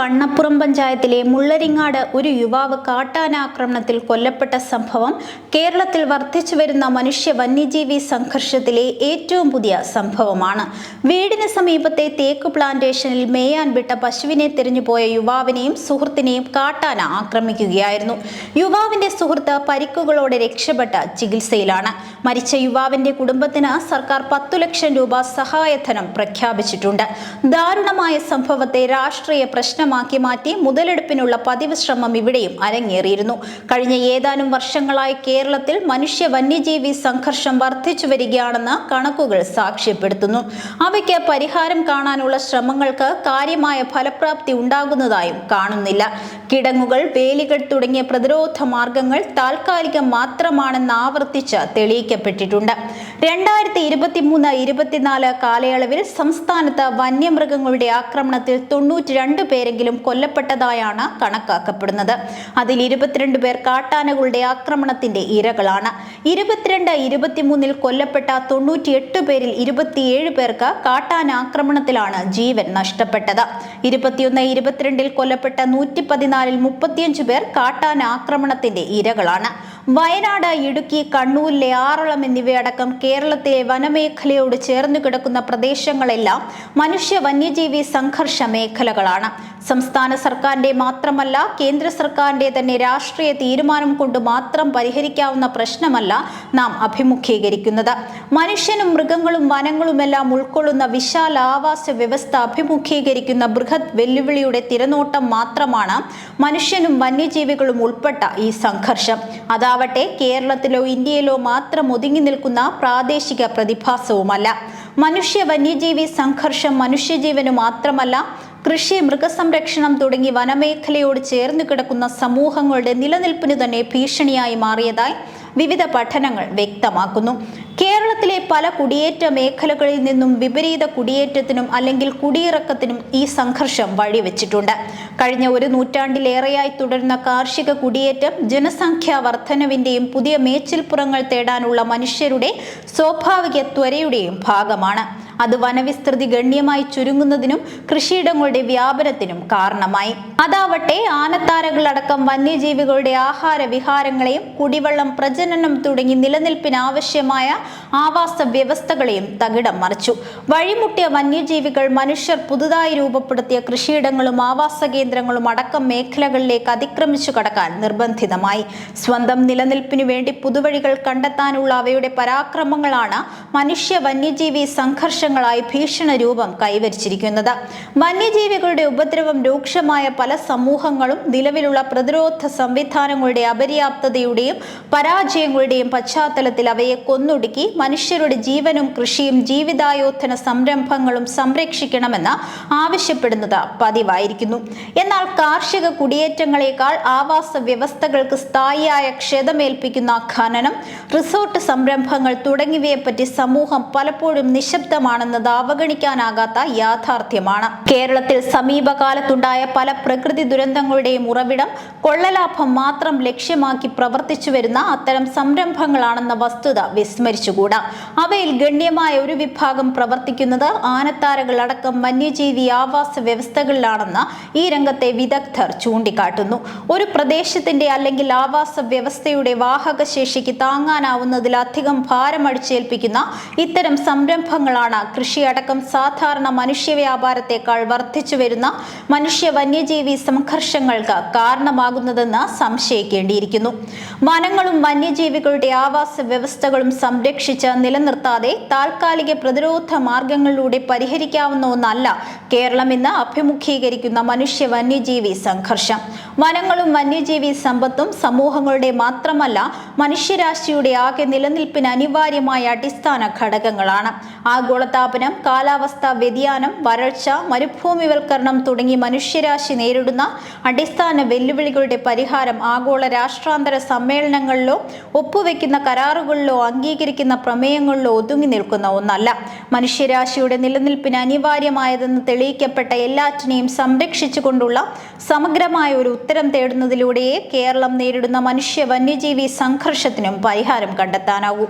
വണ്ണപ്പുറം പഞ്ചായത്തിലെ മുള്ളരിങ്ങാട് ഒരു യുവാവ് കാട്ടാനാക്രമണത്തിൽ കൊല്ലപ്പെട്ട സംഭവം കേരളത്തിൽ വർദ്ധിച്ചു വരുന്ന മനുഷ്യ വന്യജീവി സംഘർഷത്തിലെ ഏറ്റവും പുതിയ സംഭവമാണ്. വീടിന് സമീപത്തെ തേക്ക് പ്ലാന്റേഷനിൽ മേയാൻ വിട്ട പശുവിനെ തിരിഞ്ഞുപോയ യുവാവിനെയും സുഹൃത്തിനെയും കാട്ടാന ആക്രമിക്കുകയായിരുന്നു. യുവാവിന്റെ സുഹൃത്ത് പരിക്കുകളോടെ രക്ഷപ്പെട്ട ചികിത്സയിലാണ്. മരിച്ച യുവാവിന്റെ കുടുംബത്തിന് സർക്കാർ പത്തു ലക്ഷം രൂപ സഹായധനം പ്രഖ്യാപിച്ചിട്ടുണ്ട്. ദാരുണമായ സംഭവത്തെ രാഷ്ട്രീയ പ്രശ്നമാക്കി മാറ്റി മുതലെടുപ്പിനുള്ള പതിവ് ശ്രമം ഇവിടെയും അരങ്ങേറിയിരുന്നു. കഴിഞ്ഞ ഏതാനും വർഷങ്ങളായി കേരളത്തിൽ മനുഷ്യ വന്യജീവി സംഘർഷം വർദ്ധിച്ചു വരികയാണെന്ന് കണക്കുകൾ സാക്ഷ്യപ്പെടുത്തുന്നു. അവയ്ക്ക് പരിഹാരം കാണാനുള്ള ശ്രമങ്ങൾക്ക് കാര്യമായ ഫലപ്രാപ്തി ഉണ്ടാകുന്നതായും കാണുന്നില്ല. കിടങ്ങുകൾ വേലികൾ തുടങ്ങിയ പ്രതിരോധ മാർഗങ്ങൾ താൽക്കാലികം മാത്രമാണെന്ന് ആവർത്തിച്ച് തെളിയിക്കപ്പെട്ടിട്ടുണ്ട്. രണ്ടായിരത്തി ഇരുപത്തി മൂന്ന് ഇരുപത്തിനാല് കാലയളവിൽ സംസ്ഥാനത്ത് വന്യമൃഗങ്ങളുടെ ആക്രമണത്തിൽ തൊണ്ണൂറ്റി രണ്ട് പേരെങ്കിലും കൊല്ലപ്പെട്ടതായാണ് കണക്കാക്കപ്പെടുന്നത്. അതിൽ ഇരുപത്തിരണ്ട് പേർ കാട്ടാനകളുടെ ആക്രമണത്തിന്റെ ഇരകളാണ്. ഇരുപത്തിരണ്ട് ഇരുപത്തിമൂന്നിൽ കൊല്ലപ്പെട്ട തൊണ്ണൂറ്റിയെട്ട് പേരിൽ ഇരുപത്തിയേഴ് പേർക്ക് കാട്ടാന ആക്രമണത്തിലാണ് ജീവൻ നഷ്ടപ്പെട്ടത്. ഇരുപത്തിയൊന്ന് ഇരുപത്തിരണ്ടിൽ കൊല്ലപ്പെട്ട നൂറ്റി പതിനാലിൽ മുപ്പത്തിയഞ്ച് പേർ കാട്ടാൻ ആക്രമണത്തിന്റെ ഇരകളാണ്. വയനാട് ഇടുക്കി കണ്ണൂരിലെ ആറളം എന്നിവയടക്കം കേരളത്തിലെ വനമേഖലയോട് ചേർന്നു കിടക്കുന്ന പ്രദേശങ്ങളെല്ലാം മനുഷ്യ വന്യജീവി സംഘർഷ മേഖലകളാണ്. സംസ്ഥാന സർക്കാരിന്റെ മാത്രമല്ല കേന്ദ്ര സർക്കാരിന്റെ തന്നെ രാഷ്ട്രീയ തീരുമാനം കൊണ്ട് മാത്രം പരിഹരിക്കാവുന്ന പ്രശ്നമല്ല നാം അഭിമുഖീകരിക്കുന്നത്. മനുഷ്യനും മൃഗങ്ങളും വനങ്ങളുമെല്ലാം ഉൾക്കൊള്ളുന്ന വിശാല ആവാസ വ്യവസ്ഥ അഭിമുഖീകരിക്കുന്ന ബൃഹത് വെല്ലുവിളിയുടെ തിരനോട്ടം മാത്രമാണ് മനുഷ്യനും വന്യജീവികളും ഉൾപ്പെട്ട ഈ സംഘർഷം. അതാവട്ടെ കേരളത്തിലോ ഇന്ത്യയിലോ മാത്രം ഒതുങ്ങി നിൽക്കുന്ന പ്രാദേശിക പ്രതിഭാസവുമല്ല. മനുഷ്യ വന്യജീവി സംഘർഷം മനുഷ്യജീവന് മാത്രമല്ല കൃഷി മൃഗസംരക്ഷണം തുടങ്ങി വനമേഖലയോട് ചേർന്നു കിടക്കുന്ന സമൂഹങ്ങളുടെ നിലനിൽപ്പിന് തന്നെ ഭീഷണിയായി മാറിയതായി വിവിധ പഠനങ്ങൾ വ്യക്തമാക്കുന്നു. കേരളത്തിലെ പല കുടിയേറ്റ മേഖലകളിൽ നിന്നും വിപരീത കുടിയേറ്റത്തിനും അല്ലെങ്കിൽ കുടിയിറക്കത്തിനും ഈ സംഘർഷം വഴിവെച്ചിട്ടുണ്ട്. കഴിഞ്ഞ ഒരു നൂറ്റാണ്ടിലേറെയായി തുടരുന്ന കാർഷിക കുടിയേറ്റം ജനസംഖ്യാ വർധനവിന്റെയും പുതിയ മേച്ചിൽപ്പുറങ്ങൾ തേടാനുള്ള മനുഷ്യരുടെ സ്വാഭാവിക ത്വരയുടെയും ഭാഗമാണ്. അത് വനവിസ്തൃതി ഗണ്യമായി ചുരുങ്ങുന്നതിനും കൃഷിയിടങ്ങളുടെ വ്യാപനത്തിനും കാരണമായി. അതാവട്ടെ ആനത്താരകളടക്കം വന്യജീവികളുടെ ആഹാര വിഹാരങ്ങളെയും കുടിവെള്ളം പ്രജനനം തുടങ്ങി നിലനിൽപ്പിനാവശ്യമായ ആവാസ വ്യവസ്ഥകളെയും തകിടം മറിച്ചു. വഴിമുട്ടിയ വന്യജീവികൾ മനുഷ്യർ പുതുതായി രൂപപ്പെടുത്തിയ കൃഷിയിടങ്ങളും ആവാസ കേന്ദ്രങ്ങളും അടക്കം മേഖലകളിലേക്ക് അതിക്രമിച്ചു കടക്കാൻ നിർബന്ധിതമായി. സ്വന്തം നിലനിൽപ്പിനു വേണ്ടി പുതുവഴികൾ കണ്ടെത്താനുള്ള അവയുടെ പരാക്രമങ്ങളാണ് മനുഷ്യ വന്യജീവി സംഘർഷങ്ങളായി ഭീഷണ രൂപം കൈവരിച്ചിരിക്കുന്നത്. വന്യജീവികളുടെ ഉപദ്രവം രൂക്ഷമായ പല സമൂഹങ്ങളും നിലവിലുള്ള പ്രതിരോധ സംവിധാനങ്ങളുടെ അപര്യാപ്തതയുടെയും പരാജയങ്ങളുടെയും പശ്ചാത്തലത്തിൽ അവയെ കൊന്നൊടുക്കി മനുഷ്യരുടെ ജീവനും കൃഷിയും ജീവിതായോധന സംരംഭങ്ങളും സംരക്ഷിക്കണമെന്ന് ആവശ്യപ്പെടുന്നത് പതിവായിരിക്കുന്നു. എന്നാൽ കാർഷിക കുടിയേറ്റങ്ങളെക്കാൾ ആവാസ വ്യവസ്ഥകൾക്ക് സ്ഥായിയായ ക്ഷതമേൽപ്പിക്കുന്ന ഖനനം റിസോർട്ട് സംരംഭങ്ങൾ തുടങ്ങിയവയെപ്പറ്റി സമൂഹം പലപ്പോഴും നിശബ്ദമാണെന്നത് അവഗണിക്കാനാകാത്ത യാഥാർത്ഥ്യമാണ്. കേരളത്തിൽ സമീപകാലത്തുണ്ടായ പല പ്രകൃതി ദുരന്തങ്ങളുടെയും ഉറവിടം കൊള്ളലാഭം മാത്രം ലക്ഷ്യമാക്കി പ്രവർത്തിച്ചു വരുന്ന അത്തരം സംരംഭങ്ങളാണെന്ന വസ്തുത വിസ്മരിച്ചുകൂടാ. അവയിൽ ഗണ്യമായ ഒരു വിഭാഗം പ്രവർത്തിക്കുന്നത് ആനത്താരകളടക്കം വന്യജീവി ആവാസ വ്യവസ്ഥകളിലാണെന്ന് ഈ രംഗത്തെ വിദഗ്ധർ ചൂണ്ടിക്കാട്ടുന്നു. ഒരു പ്രദേശത്തിന്റെ അല്ലെങ്കിൽ ആവാസ വ്യവസ്ഥയുടെ വാഹകശേഷിക്ക് താങ്ങാനാവുന്നതിലധികം ഭാരമടിച്ചേൽപ്പിക്കുന്ന ഇത്തരം സംരംഭങ്ങളാണ് കൃഷിയടക്കം സാധാരണ മനുഷ്യ വ്യാപാരത്തെക്കാൾ വർദ്ധിച്ചു വരുന്ന മനുഷ്യ വന്യജീവി സംഘർഷങ്ങൾക്ക് കാരണമാകുന്നതെന്ന് സംശയിക്കേണ്ടിയിരിക്കുന്നു. വനങ്ങളും വന്യജീവികളുടെ ആവാസ വ്യവസ്ഥകളും സംരക്ഷിച്ച് നിലനിർത്താതെ താൽക്കാലിക പ്രതിരോധ മാർഗങ്ങളിലൂടെ പരിഹരിക്കാവുന്ന ഒന്നല്ല കേരളം ഇന്ന് അഭിമുഖീകരിക്കുന്ന മനുഷ്യ വന്യജീവി സംഘർഷം. വനങ്ങളും വന്യജീവി സമ്പത്തും സമൂഹങ്ങളുടെ മാത്രമല്ല മനുഷ്യരാശിയുടെ ആകെ നിലനിൽപ്പിന് അനിവാര്യമായ അടിസ്ഥാന ഘടകങ്ങളാണ്. ആഗോളതാപനം കാലാവസ്ഥാ വ്യതിയാനം വരൾച്ച മരുഭൂമിവൽക്കരണം തുടങ്ങി മനുഷ്യരാശി നേരിടുന്ന അടിസ്ഥാന വെല്ലുവിളികളുടെ പരിഹാരം ആഗോള രാഷ്ട്രാന്തര സമ്മേളനങ്ങളിലോ ഒപ്പുവെക്കുന്ന കരാറുകളിലോ അംഗീകരിക്കുന്ന പ്രമേയങ്ങളിലോ ഒതുങ്ങി നിൽക്കുന്ന ഒന്നല്ല. മനുഷ്യരാശിയുടെ നിലനിൽപ്പിന് അനിവാര്യമായതെന്ന് തെളിയിക്കപ്പെട്ട എല്ലാറ്റിനെയും സംരക്ഷിച്ചുകൊണ്ടുള്ള സമഗ്രമായ ഒരു ഉത്തരം തേടുന്നതിലൂടെയേ കേരളം നേരിടുന്ന മനുഷ്യ വന്യജീവി സംഘർഷത്തിനും പരിഹാരം കണ്ടെത്താനാവൂ.